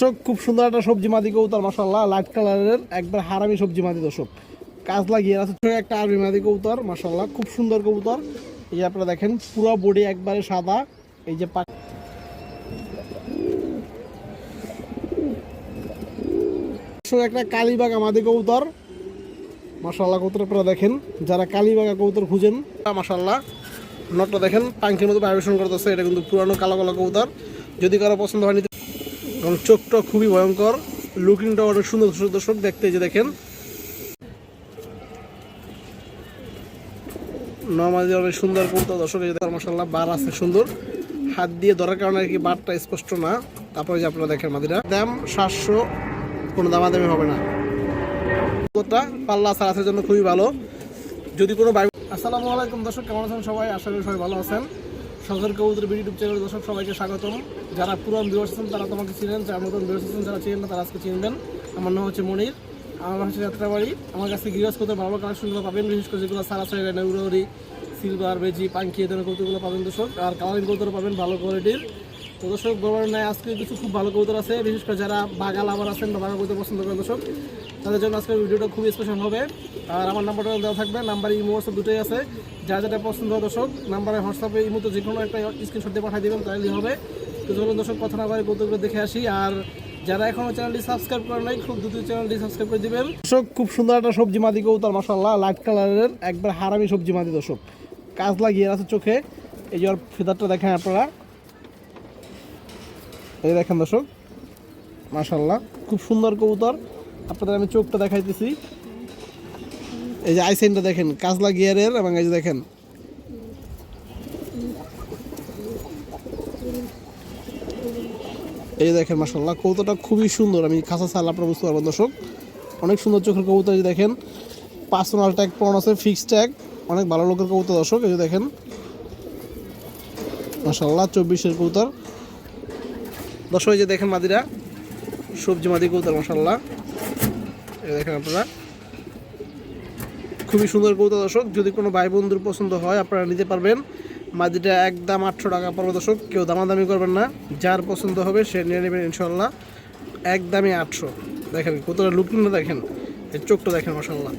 দর্শক, খুব সুন্দর একটা সবজি মাদি কৌতার মাসাল্লাহ লাইট কালারের একবার হারামি সবজি মাদি, দর্শক। কাজ লাগিয়ে আছে একটা আরবি মাদি কৌতার মাসাল্লাহ খুব সুন্দর কবুতর। এই যে আপনারা দেখেন, পুরো বডি একবারে সাদা। এই যে একটা কালীবাগ আমাদের কবুতর। মাসাল্লাহ কবুতর আপনারা দেখেন। যারা কালীবাগা কবুতর খুঁজেন মাসাল্লাহ নটটা দেখেন পাঙ্খির মতো ভাইব্রেশন করতেছে। এটা কিন্তু পুরানো কালো কালো কবুতর। যদি কারও পছন্দ হয়, নিতে এবং চোখটা খুবই ভয়ঙ্কর। লুকিংটা অনেক সুন্দর দর্শক দেখতে যে দেখেন। নর্মালি অনেক সুন্দর কবুতর দর্শক মাসাল্লাহ বার আছে সুন্দর। হাত দিয়ে ধরার কারণে আর কি বারটা স্পষ্ট না। তারপরে যে আপনারা দেখেন মাদিরা। দাম সাতশো, কোনো দামাদামি হবে না। কবুতরটা পাল্লা সারাসের জন্য খুবই ভালো। যদি কোনো আসসালামু আলাইকুম দর্শক, কেমন আছেন সবাই? করি সবাই ভালো আছেন। সরকার কবুতর ইউটিউব চ্যানেল দর্শক সবাইকে স্বাগতম। যারা পুরান ভিউয়ার্স আছেন, তারা তোমাকে চিনেন, যারা নতুন ভিউয়ার্স আছেন, যারা চিনেন না, তারা আজকে চিনবেন আমার নাম হচ্ছে মনির, আমার হচ্ছে যাত্রাবাড়ি। আমার কাছে গিরাজ করতে ভালো কালেকশনগুলো পাবেন, বিশেষ করে যেগুলো সারা সাইড নেউরি সিলভার বেজি পাঙ্কি এদের কৌতুকগুলো পাবেন দর্শক। আর কালারিং কৌতুক পাবেন, ভালো কোয়ালিটির তো দর্শক নাই আজকে কিছু খুব ভালো কবুতর আছে। বিশেষ করে যারা বাগাল আবার আছেন বা বাগা কবুতর পছন্দ করেন দর্শক তাদের জন্য আজকের ভিডিওটা খুব স্পেশাল হবে। আর আমার নাম্বারটা দেওয়া থাকবে নাম্বার ইমো হোয়াটসঅ্যাপ দুটোই আছে। যা যেটা পছন্দ হয় দর্শক নাম্বারে হোয়াটসঅ্যাপে ইমোতে যে কোনো একটা স্ক্রিনশট দিয়ে পাঠিয়ে দেবেন, তাহলেই হবে। তো চলুন দর্শক, কথা না বলে কৌতুকগুলো দেখে আসি। আর যারা এখনও চ্যানেলটি সাবস্ক্রাইব করে নাই, খুব দ্রুত চ্যানেলটি সাবস্ক্রাইব করে দিবেন। দর্শক, খুব সুন্দর একটা সবজি মাদি কৌতার মাসাল্লাহ লাইট কালারের একবার হারামি সবজি মাদি দর্শক। কাজ লাগিয়ে আছে চোখে। এই যে ফিদারটা দেখেন আপনারা। এই দেখেন দর্শক মাশাল্লাহ খুব সুন্দর কবুতর। আপনাদের আমি চোখটা দেখাইতেছি। এই যে আইসাইনটা দেখেন কাজলা গিয়ারের এবং এই যে দেখেন। এই যে দেখেন মাশাল্লাহ কবুতরটা খুবই সুন্দর। আমি খাসা চাল আপনারা বুঝতে পারবেন, দর্শক। অনেক সুন্দর চোখের কবুতর এই দেখেন। পার্সোনাল ট্যাগ পড়ানো আছে ফিক্সড ট্যাগ অনেক ভালো লোকের কবুতর, দর্শক, এই যে দেখেন। মাশাল্লাহ চব্বিশের কবুতর। দর্শক, এই যে দেখেন মাদিরা। সবজি মাদি কবুতর মশাল্লাহ এই দেখেন আপনারা। খুবই সুন্দর কবুতর দর্শক। যদি কোনো ভাই বন্ধুর পছন্দ হয়, আপনারা নিতে পারবেন। মাদিটা একদম আটশো টাকা পড়বে দর্শক, কেউ দামাদামি করবেন না। যার পছন্দ হবে, সে নিয়ে নেবেন ইনশাল্লাহ একদমই আটশো। দেখেন কতটা লুকিংটা দেখেন। এই চোখটা দেখেন মশাল্লাহ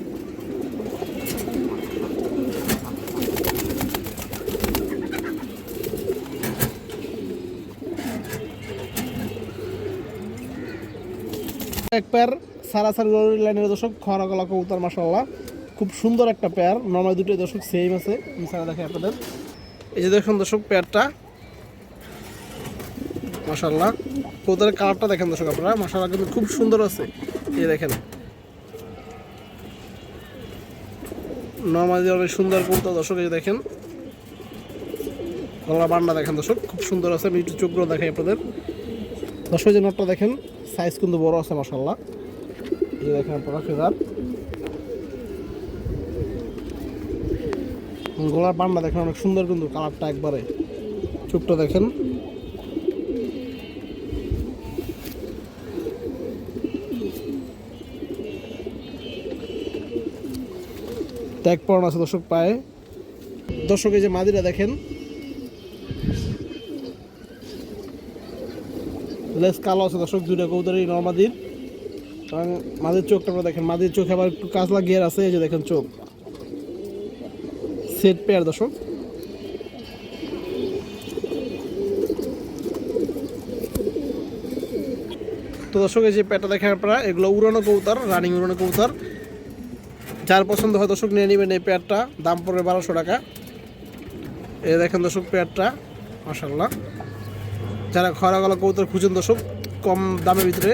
এক পেয়ার সারাসারি লাইনের দর্শক খরা গলা কবুতর মাসাল্লাহ খুব সুন্দর একটা পেয়ার। নর্মাল দুটো দর্শক সেম আছে। সারা দেখে আপনাদের। এই যে দেখুন দর্শক, পেয়ারটা। মাসাল্লাহ কবুতরের কালারটা দেখেন দর্শক আপনারা। মাসাল্লাহ কিন্তু খুব সুন্দর আছে। এই দেখেন। নর্মালি অনেক সুন্দর কবুতর দর্শক, এই দেখেন। গলা বান্না দেখেন দর্শক, খুব সুন্দর আছে। আমি একটু চোখগুলো দেখাই আপনাদের। দর্শক যে নটটা দেখেন সাইজ কিন্তু বড় আছে মাসাল্লাহ এই দেখেন আপনারা ফেদার গলার বান্না দেখেন অনেক সুন্দর কিন্তু কালারটা একবারে। চোখটা দেখেন। ট্যাগ পড়ানো আছে দর্শক পায়ে। দর্শক যে মাদিরা দেখেন। লেস কালো আছে দর্শক, দুইটা কৌতারি নর্মাদির। এবং মাদির চোখটা দেখেন মাদির চোখে আবার একটু কাজলা গিয়ার আছে, এই যে দেখেন চোখ। সেট পেয়ার দর্শক। তো দর্শক, এই যে পেয়ারটা দেখেন আপনারা, এগুলো উড়ানো কৌতার রানিং উড়ানো কৌতার যার পছন্দ হয় দর্শক, নিয়ে নেবেন এই পেয়ারটা দাম পড়বে বারোশো টাকা। এই দেখেন দর্শক পেয়ারটা মাসাল্লাহ যারা খরা গলা কবুতর খুঁজেন দর্শক, কম দামের ভিতরে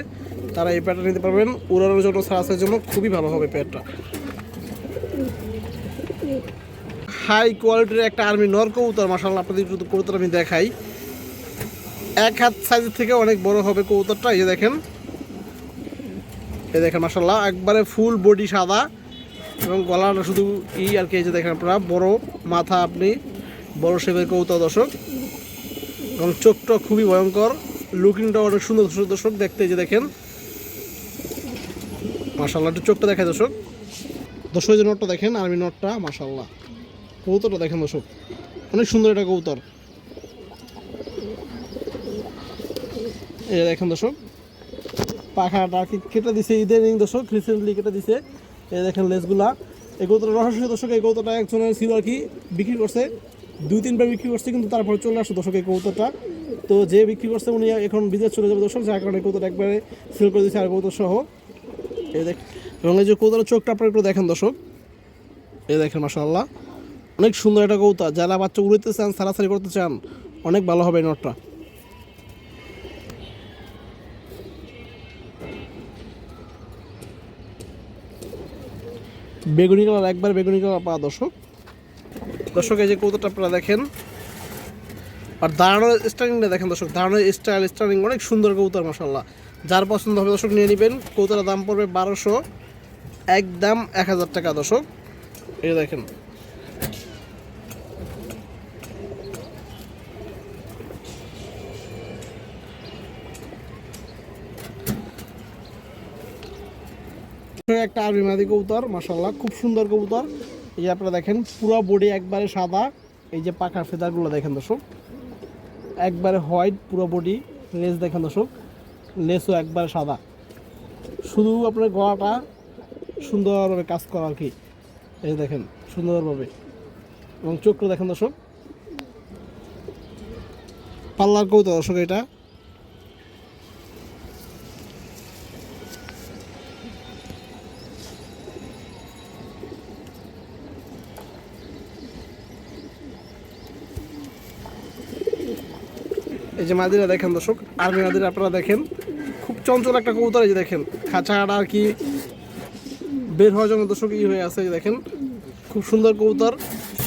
তারা এই প্যাডটা নিতে পারবেন। উড়ানোর জন্য সারাসের জন্য খুবই ভালো হবে প্যাডটা হাই কোয়ালিটির একটা আর্মি নর কবুতর মাসাল্লাহ আপনাদের একটু আমি দেখাই। এক হাত সাইজের থেকে অনেক বড় হবে কবুতরটা, এই দেখেন। এই দেখেন মাসাল্লাহ একবারে ফুল বডি সাদা। এবং গলাটা শুধু ই আর কি, এই যে দেখেন আপনারা, বড় মাথা আপনি, বড় শেপের কবুতর, দর্শক। এবং চোখটা খুবই ভয়ঙ্কর লুকিংটা অনেক সুন্দর সুন্দর দর্শক, দেখতে যে দেখেন। মাসাল্লাহ একটু চোখটা দেখায় দর্শক। দর্শক যে নটটা দেখেন আর্মি নটটা মাসাল্লাহ কবুতরটা দেখেন দর্শক, অনেক সুন্দর এটা কবুতর। এই দেখেন দর্শক, পাখাটা কেটে দিছে ইদানিং দর্শক রিসেন্টলি কেটে দিছে। এই দেখেন লেসগুলা এই গৌতটা রহস্য দর্শক, এই গৌতটা একজনের ছিল আর কি, বিক্রি করছে, দুই, তিনবার বিক্রি করছে, কিন্তু তারপরে চলে আসছে দর্শক এই কৌতটা তো যে বিক্রি করছে, উনি এখন বিদেশ চলে যাবে দর্শক, যার কারণে কৌতটা একবারে সেল করে দিচ্ছে আর কৌতো সহ এই দেখ এবং এই যে কৌতটার চোখটা আপনারা একটু দেখেন দর্শক। এই দেখেন মাসাল্লাহ অনেক সুন্দর একটা কৌতা যারা বাচ্চা উড়িতে চান সারাসারি করতে চান, অনেক ভালো হবে এই নটটা। বেগুনি কালার একবার বেগুনি কালার পা দর্শক। দর্শক, এই যে কৌতাটা আপনারা দেখেন। আর দাঁড়ানোর স্টাইলিংটা দেখেন দর্শক দাঁড়ানোর স্টাইল, স্টাইলিং, অনেক সুন্দর কৌতার মাসাল্লাহ যার পছন্দ হবে দর্শক নিয়ে নেবেন। কৌতার দাম পড়বে বারোশো। একদম এক হাজার টাকা দর্শক। এই দেখেন। একটা আরবি মাদি কবুতর মাসাল্লাহ খুব সুন্দর কবুতর। এই যে আপনারা দেখেন, পুরো বডি একবারে সাদা। এই যে পাখার ফেদারগুলো দেখেন দর্শক। একবারে হোয়াইট পুরো বডি লেস দেখেন দর্শক। লেসও একবারে সাদা। শুধু আপনার গলাটা সুন্দরভাবে কাজ করা আর কি। এই দেখেন, সুন্দরভাবে। এবং চোখটা দেখেন দর্শক। পাল্লার কৌতো দর্শক এটা। এই যে মাদিরা দেখেন দর্শক আর্মি মাদিরা আপনারা দেখেন। চঞ্চল একটা কবুতর এই যে দেখেন, খাঁচাটা আর কি বের হওয়ার জন্য দর্শক ই হয়ে আছে দেখেন, খুব সুন্দর কবুতর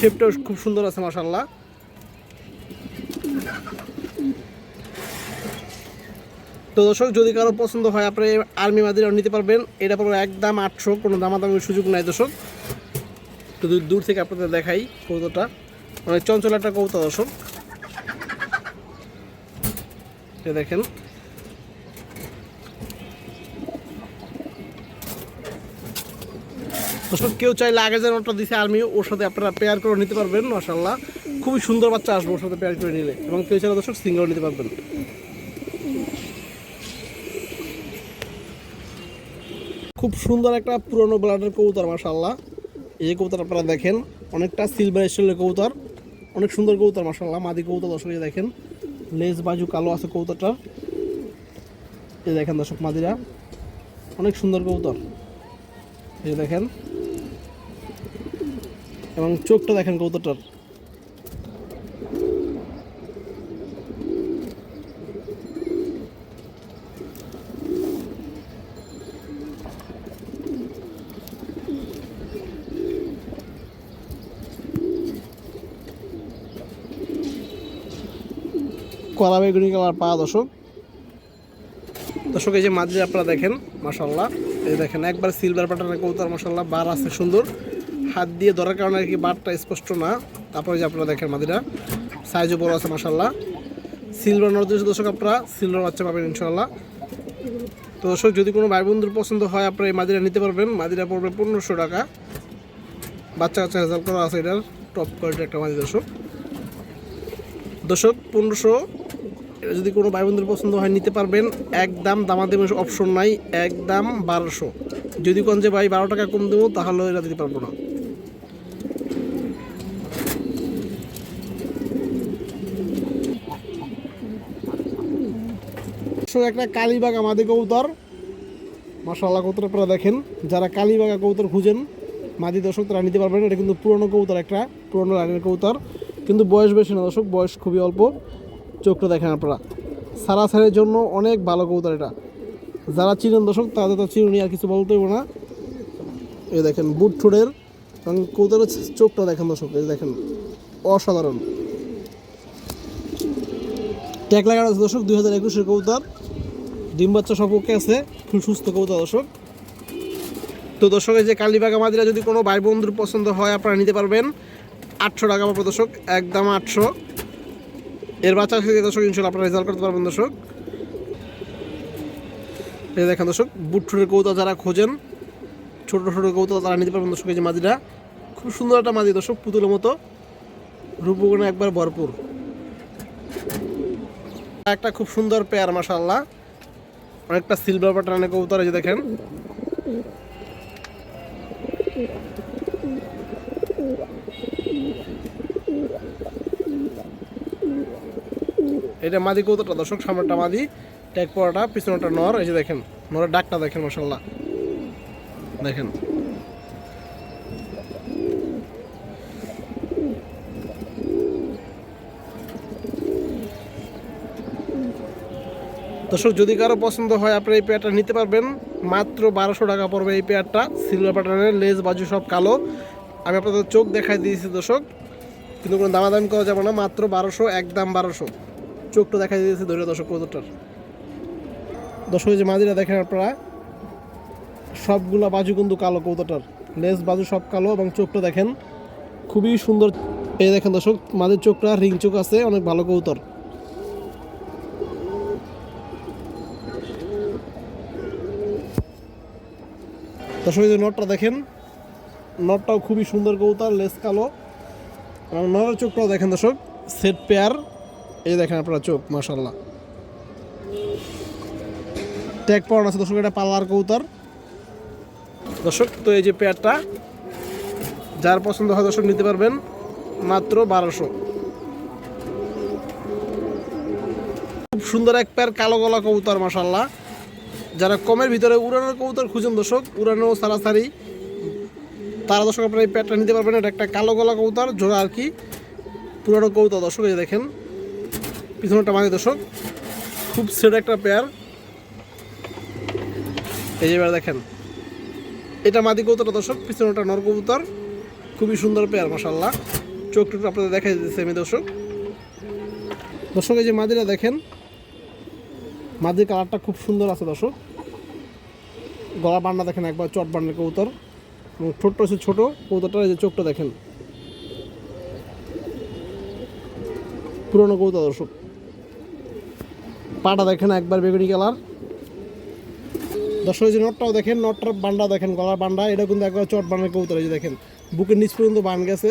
শেপটাও খুব সুন্দর আছে মাসাল্লাহ তো দর্শক, যদি কারও পছন্দ হয়, আপনি আর্মি মাদিরা নিতে পারবেন, এটা পড়বে একদম আটশো, কোনো দামাদামির সুযোগ নাই দর্শক। তো দূর- থেকে আপনাদের দেখাই কবুতরটা। অনেক চঞ্চল একটা কবুতর, দর্শক। দেখেন দর্শক, কেউ চাইলে আগে যে নোটটা দিছে আর্মি ওর সাথে আপনারা পেয়ার করে নিতে পারবেন মাসাল্লাহ খুবই সুন্দর বাচ্চা আসবে ওর সাথে পেয়ার করে নিলে। এবং কেউ চাইলে দর্শক সিঙ্গেল নিতে পারবেন। খুব সুন্দর একটা পুরনো ব্লাডের কবুতর মাসাল্লাহ এই যে কবুতর আপনারা দেখেন, অনেকটা সিলভার স্টাইলের কবুতর, অনেক সুন্দর কবুতর মাসাল্লাহ মাদি কবুতর, দর্শক দেখেন, লেজ বাজু কালো আছে কবুতরটার। এই দেখেন দর্শক, মাদিরা, অনেক সুন্দর কবুতর। এই দেখেন এবং চোখটা দেখেন কবুতরটার। কলা বেগুনি কালার পা দর্শক। দর্শক, এই যে মাঝে আপনারা দেখেন মাসাল্লাহ এই দেখেন, একবার সিলভার বাটনের কবুতর মাসাল্লাহ বার আছে, সুন্দর। হাত দিয়ে ধরার কারণে আর কি বারটা স্পষ্ট না। তারপরে যে আপনারা দেখেন মাদিরা সাইজও বড় আছে মাসাল্লাহ সিলভার নর্দেশ দর্শক আপনারা সিলভার বাচ্চা পাবেন ইনশাল্লাহ তো দর্শক, যদি কোনো ভাই বন্ধুর পছন্দ হয়, আপনারা এই মাদিরা নিতে পারবেন। মাদিরা পড়বে পনেরোশো টাকা। বাচ্চা কাচ্চা রেজাল্ট করা আছে এটার। টপ কোয়ালিটির একটা মাদি দর্শক। দর্শক, পনেরোশো যদি কোনো ভাই বন্ধুর পছন্দ হয়, নিতে পারবেন। একদম দামাদামি অপশন নাই, একদম বারোশো। যদি কোন যে ভাই বারো টাকা কম দেবো, তাহলে এটা দিতে পারব না। দর্শক, একটা কালীবাগ আমাদের কবুতর। মাসাল্লাহ কবুতর আপনারা দেখেন। যারা কালীবাগা কবুতর খুঁজেন মাদি দর্শক তারা নিতে পারবেন। এটা কিন্তু পুরনো কবুতর একটা পুরনো লাইনের কবুতর। কিন্তু বয়স বেশি না দর্শক বয়স খুবই অল্প। চোখটা দেখেন আপনারা। সারাসারির জন্য অনেক ভালো কবুতর এটা। যারা চিনেন দর্শক তাদের তো চিনুনি আর কিছু বলতে না। এই দেখেন বুট ঠোঁটের এবং কবুতরের চোখটা দেখেন দর্শক এই দেখেন। অসাধারণ। ট্যাগ লাগানো আছে দর্শক, দুই হাজার একুশের কবুতর। ডিম বাচ্চা ওকে আছে, খুব সুস্থ কবুতর দর্শক। তো দর্শক, এই যে কালীবাগ মাদিরা যদি কোনো ভাই বন্ধুর পছন্দ হয়, আপনারা নিতে পারবেন। আটশো টাকা পাবো দর্শক, একদম আটশো। এর বাচ্চা থেকে দর্শক, ইনশাল্লাহ আপনারা রেজাল্ট করতে পারবেন দর্শক। এই দেখেন দর্শক বুট্টুরের কৌতা যারা খোঁজেন, ছোটো ছোটো কৌতা তারা নিতে পারবেন দর্শক, এই যে মাদিরা। খুব সুন্দর একটা মাদি দর্শক, পুতুলের মতো। রূপগুণে একবার ভরপুর। একটা খুব সুন্দর পেয়ার মাসাল্লাহ অনেকটা সিলভার বাটনের কবুতর এই দেখেন। এটা মাদি কবুতরটা, দর্শক সামনেটা মাদি, ট্যাগ পরাটা পিছনেটা নর, এই যে দেখেন, নরের ডাকটা দেখেন মশাল্লাহ দেখেন। দর্শক, যদি কারও পছন্দ হয় আপনি এই পেয়ারটা নিতে পারবেন। মাত্র বারোশো টাকা পড়বে এই পেয়ারটা। সিলভার প্যাটার্নের লেজ, বাজু সব কালো। আমি আপনাদের চোখ দেখাই দিয়েছি, দর্শক। কিন্তু কোনো দামাদামি করা যাবে না, মাত্র বারোশো, একদম বারোশো। চোখটা দেখাই দিয়েছি, ধরে দর্শক, কবুতরটার। দর্শক যে মাদিরা দেখেন আপনারা, সবগুলা বাজু কিন্তু কালো কবুতরটার। লেজ, বাজু সব কালো এবং চোখটা দেখেন, খুবই সুন্দর। এই দেখেন দর্শক, মাদের চোখটা রিং চোখ আছে, অনেক ভালো কবুতর। দর্শক যে নটটা দেখেন নটটাও খুবই সুন্দর কবুতর, লেস কালো। এবং নরের চোখটাও দেখেন দর্শক, সেট পেয়ার। এই দেখেন আপনারা চোখ মাশাল্লাহ ট্যাগ পাওয়ার আছে দর্শক, এটা পাল্লার কবুতর। দর্শক, তো এই যে পেয়ারটা, যার পছন্দ হয় দর্শক নিতে পারবেন, মাত্র বারোশো। খুব সুন্দর এক পেয়ার, কালো গলা কবুতর মাশাল্লাহ যারা কমের ভিতরে উড়ানোর কবুতর খুঁজুন দর্শক, উড়ানো, সারাসারি, তারা দর্শক আপনারা এই প্যাডটা নিতে পারবেন এটা একটা কালো গলা কবুতর, জোড়া আর কি, পুরানো কবুতর দর্শক, এই দেখেন, পিছনেরটা মানে দর্শক, খুব সেট একটা পেয়ার এই যে এবার দেখেন, এটা মাদি কবুতরটা দর্শক, পিছনেরটা নর কবুতর, খুবই সুন্দর পেয়ার মাসাল্লাহ চোখ টুক আপনাদের দেখাই দিতেছে আমি দর্শক। দর্শক, এই যে মাদিরা দেখেন মাদির কালারটা খুব সুন্দর আছে দর্শক। গলা বান্না দেখেন একবার, চট বান্নার কবুতর। এবং ছোট্ট আছে ছোটো, কবুতরটা এই যে চোখটা দেখেন। পুরনো কবুতর দর্শক। পাটা দেখেন একবার বেগুনি কালার। দর্শক, এই যে নটটাও দেখেন, নটটার বান্ডা দেখেন, গলার বান্ডা এটা কিন্তু একবার চট বান্নার কবুতর, এই যে দেখেন। বুকের নিচ পর্যন্ত বান গেছে।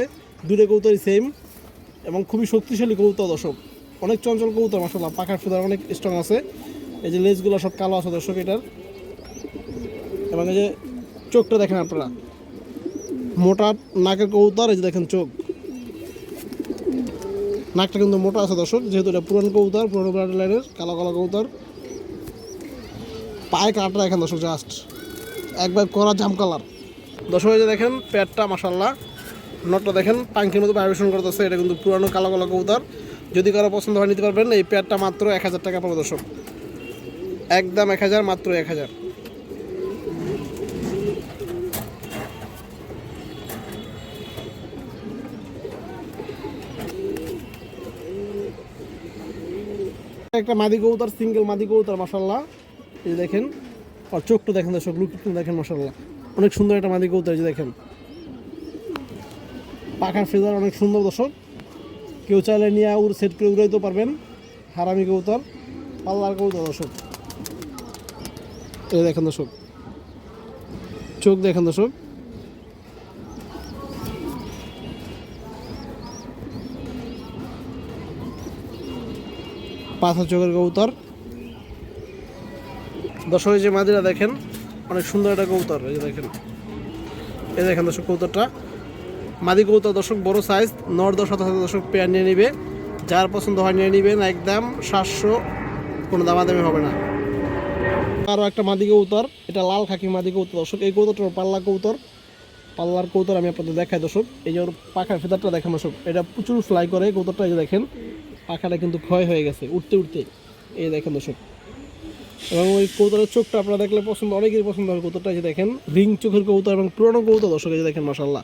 দুটো কবুতরই সেম এবং খুবই শক্তিশালী কবুতর দর্শক। অনেক চঞ্চল কবুতর মাসাল্লাহ পাখার ফেদার অনেক স্ট্রং আছে। এই যে লেজগুলো সব কালো আছে দর্শক এটার। এবং এই যে চোখটা দেখেন আপনারা। মোটা নাকের কবুতর, এই যে দেখেন চোখ। নাকটা কিন্তু মোটা আছে দর্শক, যেহেতু এটা পুরান কবুতর, পুরানো ব্লাড লাইনের কালো কালো কবুতর। পায়ে কালারটা দেখেন দর্শক জাস্ট একবার করা জাম কালার দর্শক যে দেখেন প্যাটটা মাসাল্লাহ নটটা দেখেন পাঙ্খির মতো ভাইব্রেশন করতেছে। এটা কিন্তু পুরানো কালো কালো কবুতর। যদি কারও পছন্দ হয়, নিতে পারবেন। এই প্যাডটা মাত্র এক হাজার টাকা পড়বে দর্শক। একদম এক হাজার, মাত্র এক হাজার। একটা মাদি কবুতর সিঙ্গেল মাদি কবুতর মাসাল্লাহ এই দেখেন, আর চোখটা দেখেন দর্শক, লুকটা দেখেন মাসাল্লাহ অনেক সুন্দর একটা মাদি কবুতর এই দেখেন। পাখার ফেজার অনেক সুন্দর দর্শক। কেউ চাইলে নিয়ে, উড়, সেট করে উড়াইতে পারবেন। হারামি কবুতর পাল্লার কবুতর দর্শক। এই দেখেন দর্শক। চোখ দেখেন দর্শক। পাথর চোখের কবুতর। দর্শক যে মাদিরা দেখেন, অনেক সুন্দর একটা কবুতর, এই দেখেন। এই দেখেন দর্শক কবুতরটা। মাদি কবুতর দর্শক বড় সাইজ নর দশ শত দর্শক পেয়ার নিয়ে নিবে। যার পছন্দ হয় নিয়ে নিবেন একদম সাতশো কোনো দামাদামি হবে না। আরও একটা মাদি কবুতর, এটা লাল খাকি মাদি কবুতর। দর্শক, এই কবুতরটা পাল্লা কবুতর। পাল্লার কবুতর আমি আপনাদের দেখাই, দর্শক। এই যে ওর পাখার ফেদারটা দেখেন, দর্শক। এটা প্রচুর ফ্লাই করে কবুতরটা এই যে দেখেন, পাখাটা কিন্তু ক্ষয় হয়ে গেছে উঠতে উঠতে এই দেখেন, দর্শক। এবং ওই কবুতরের চোখটা আপনারা দেখলে পছন্দ, অনেকেরই পছন্দ হবে কবুতরটা, এই যে দেখেন। রিং চোখের কবুতর এবং পুরনো কবুতর, দর্শক, এই যে দেখেন মাসাল্লাহ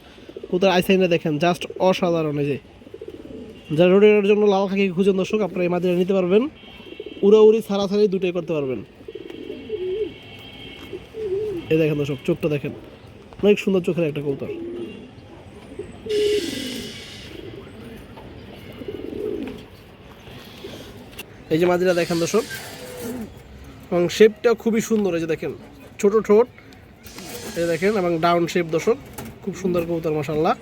কবুতর আইসাইনটা দেখেন জাস্ট অসাধারণ, এই যে। যারা রোডের জন্য লাল খাকি খুঁজেন, দর্শক, আপনারা এই মাদিরা নিতে পারবেন। উড়াউড়ি, ছাড়াছাড়ি দুটোই করতে পারবেন। এই দেখেন দর্শক, চোখটা দেখেন। অনেক সুন্দর চোখের একটা কবুতর। এই যে মাদিরা দেখেন দর্শক, এবং শেপটা খুবই সুন্দর, এই যে দেখেন, ছোট ঠোঁট। এই দেখেন, এবং ডাউন শেপ দর্শক, খুব সুন্দর কবুতর মশাল্লাহ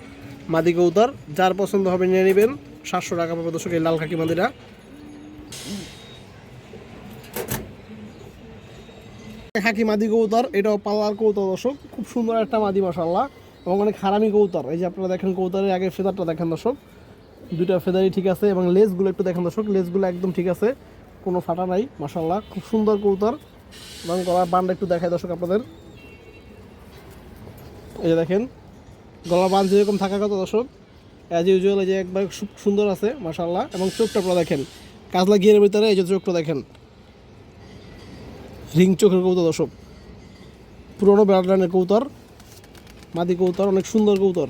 মাদি কবুতর, যার পছন্দ হবে নিয়ে নেবেন, সাতশো টাকা পাবে দর্শক এই লাল কাকি মাদিরা। খাকি মাদি কৌতার এটাও পাল্লার কৌতার দর্শক। খুব সুন্দর একটা মাদি মাসাল্লাহ এবং অনেক হারামি কৌতার এই যে আপনারা দেখেন কৌতারের আগে ফেদারটা দেখেন দর্শক। দুইটা ফেদারই ঠিক আছে এবং লেসগুলো একটু দেখেন দর্শক। লেসগুলো একদম ঠিক আছে, কোনো ফাটা নাই মাসাল্লাহ খুব সুন্দর কৌতার এবং গলার বানটা একটু দেখায় দর্শক আপনাদের। এই যে দেখেন, গলার বান যেরকম থাকার কথা দর্শক অ্যাজ ইউজুয়াল এই যে একবার খুব সুন্দর আছে মাসাল্লাহ এবং চোখটা আপনারা দেখেন, কাজলা গিয়ের ভিতরে এই যে চোখটা দেখেন। রিং চোখের কৌতর দর্শক। পুরোনো ব্রাডলাইনের কৌতর মাদি কৌতর অনেক সুন্দর কৌতর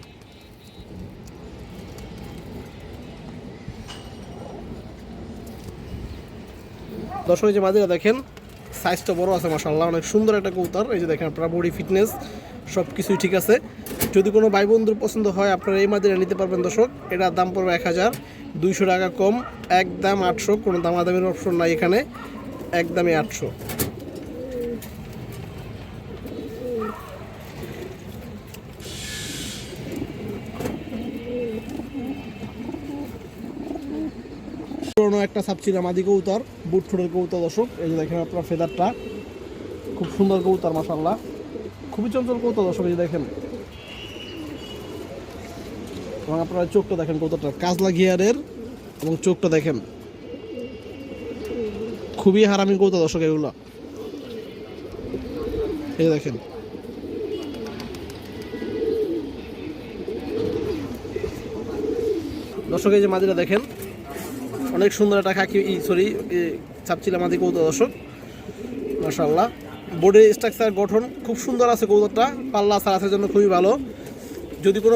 দর্শক যে মাদিরা দেখেন সাইজটা বড় আছে মাসাল্লাহ অনেক সুন্দর একটা কৌতর এই যে দেখেন, আপনার বডি ফিটনেস সব কিছুই ঠিক আছে। যদি কোনো ভাই বন্ধুর পছন্দ হয়, আপনারা এই মাদিরা নিতে পারবেন, দর্শক। এটার দাম পড়বে এক হাজার, দুইশো টাকা কম, একদম আটশো, কোনো দামাদামির অপশন নাই এখানে, একদমই আটশো। একটা সাপচিলা মাদি কৌতার বুট ঠোঁটের কৌতার দর্শক। এই যে দেখেন আপনার ফেদারটা, খুব সুন্দর কৌতার মাসাল্লাহ খুবই চঞ্চল কৌতার দর্শক, এই যে দেখেন। এবং আপনারা চোখটা দেখেন কৌতারটা কাজলা গিয়ারের এবং চোখটা দেখেন। খুবই হারামি কৌতা দর্শক, এগুলো। এই দেখেন। দর্শক, এই যে মাদিরা দেখেন। অনেক সুন্দর একটা খাকি সরি ছাপছিলাম আমাদের কৌতা দর্শক। মাসাল্লাহ বোর্ডের স্ট্রাকচার গঠন খুব সুন্দর আছে কৌতাটা পাল্লা সারাসের জন্য খুবই ভালো। যদি কোনো